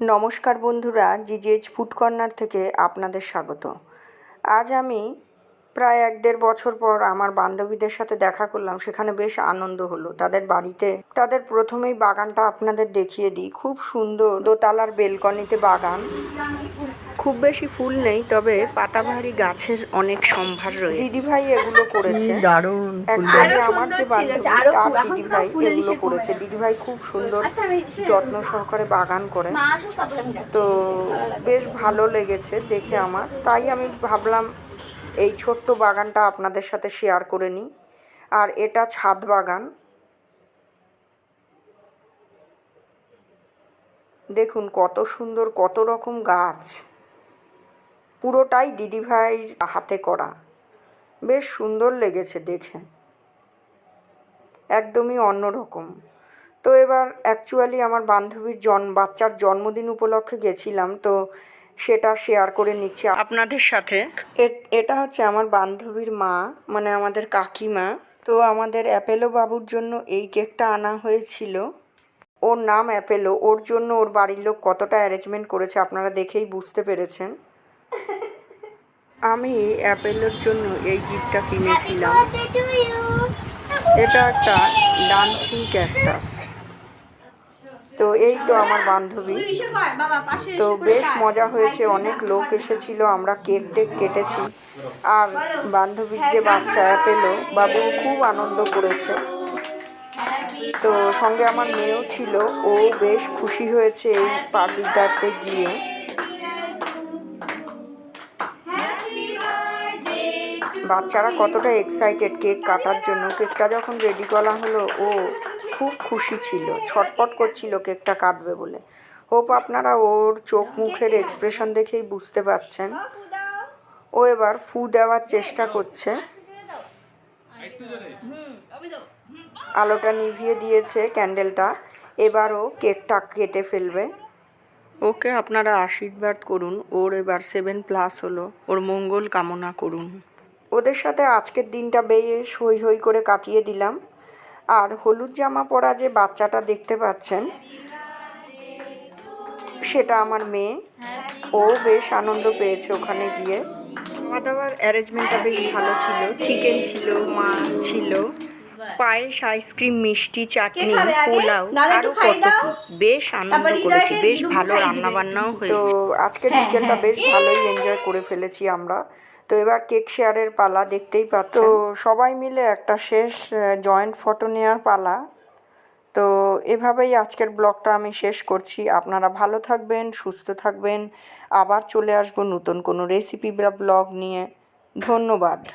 নমস্কার বন্ধুরা জিজেজ food corner থেকে আপনাদের স্বাগত। আজ আমি প্রায় এক দেড় বছর পর আমার বান্ধবীদের সাথে দেখা করলাম সেখানে বেশ আনন্দ হলো। তাদের বাড়িতে তাদের প্রথমেই বাগানটা আপনাদের দেখিয়ে দিই। খুব সুন্দর দোতলার বেলকনিতে বাগান। খুব বেশি ফুল নেই তবে পাতাবাহারি গাছের অনেক সম্ভার রয়েছে। দিদিভাই এগুলো করেছে। দারুণ অ্যাকচুয়ালি আমার যে বান্ধবী তার এখন দিদিভাই এগুলো করেছে। দিদিভাই খুব সুন্দর আচ্ছা, যত্ন সহকারে বাগান করে। তো বেশ ভালো লেগেছে দেখে আমার। তাই আমি ভাবলাম এই ছোট্ট বাগানটা আপনাদের সাথে শেয়ার করে নিই। আর এটা ছাদ বাগান। দেখুন কত সুন্দর, কত রকম গাছ। পুরোটাই দিদিভাইয়ের হাতে করা। বেশ সুন্দর লেগেছে দেখে। একদমই অন্যরকম তো এবার অ্যাকচুয়ালি আমার বান্ধবীর জন, বাচ্চার জন্মদিন উপলক্ষে গেছিলাম, তো সেটা শেয়ার করে নিচ্ছি। আপনাদের সাথে এ- এটা হচ্ছে আমার বান্ধবীর মা মানে আমাদের কাকিমা। তো আমাদের অ্যাপেলো বাবুর জন্য এই কেকটা আনা হয়েছিল। ওর নাম অ্যাপেলো ওর জন্য ওর বাড়ির লোক কতটা অ্যারেঞ্জমেন্ট করেছে আপনারা দেখেই বুঝতে পেরেছেন। আমি অ্যাপেলোর জন্য এই গিফটটা কিনেছিলাম. এটা একটা ডান্সিং ক্যাকটাস তো এই তো আমার বান্ধবী। তো বেশ মজা হয়েছে, অনেক লোক এসেছিল, আমরা কেক টেক কেটেছি। আর বান্ধবীর যে বাচ্চা পেল, বাবু খুব আনন্দ করেছে। তো সঙ্গে আমার মেয়েও ছিল, ও বেশ খুশি হয়েছে এই পার্টিটাতে গিয়ে। বাচ্চারা কতটা এক্সাইটেড কেক কাটার জন্য। কেকটা যখন রেডি করা হলো, ও খুব খুশি ছিল। ছটপট করছিল কেকটা কাটবে বলে। হোপ আপনারা ওর চোখ মুখের এক্সপ্রেশন দেখেই বুঝতে পারছেন। ও এবার ফু দেওয়ার চেষ্টা করছে। আলোটা নিভিয়ে দিয়েছে ক্যান্ডেলটা। এবারও কেকটা কেটে ফেলবে। ওকে আপনারা আশীর্বাদ করুন। ওর এবার সেভেন প্লাস হলো। ওর মঙ্গল কামনা করুন। ওদের সাথে আজকের দিনটা বেশ হই হই করে কাটিয়ে দিলাম। আর হলুদ জামা পরা যে বাচ্চাটা দেখতে পাচ্ছেন, সেটা আমার মেয়ে। ও বেশ আনন্দ পেয়েছে ওখানে গিয়ে। খাওয়া দাওয়ার অ্যারেঞ্জমেন্টটা বেশ ভালো ছিল। চিকেন ছিল মাছ ছিল। পায়েস আইসক্রিম মিষ্টি চাটনি পোলাও আরও কত কি। বেশ আনন্দ করেছি বেশ ভালো রান্না বান্নাও হয়েছে। তো আজকের হ্যাঁ, বিকেলটা হ্যাঁ। বেশ ভালোই এনজয় করে ফেলেছি আমরা। তো এবার কেক শেয়ারের পালা দেখতেই পাচ্ছ তো সবাই মিলে একটা শেষ জয়েন্ট ফটো নেওয়ার পালা। তো এভাবেই আজকের ব্লগটা আমি শেষ করছি। আপনারা ভালো থাকবেন সুস্থ থাকবেন। আবার চলে আসব নতুন কোনো রেসিপি বা ব্লগ নিয়ে। ধন্যবাদ।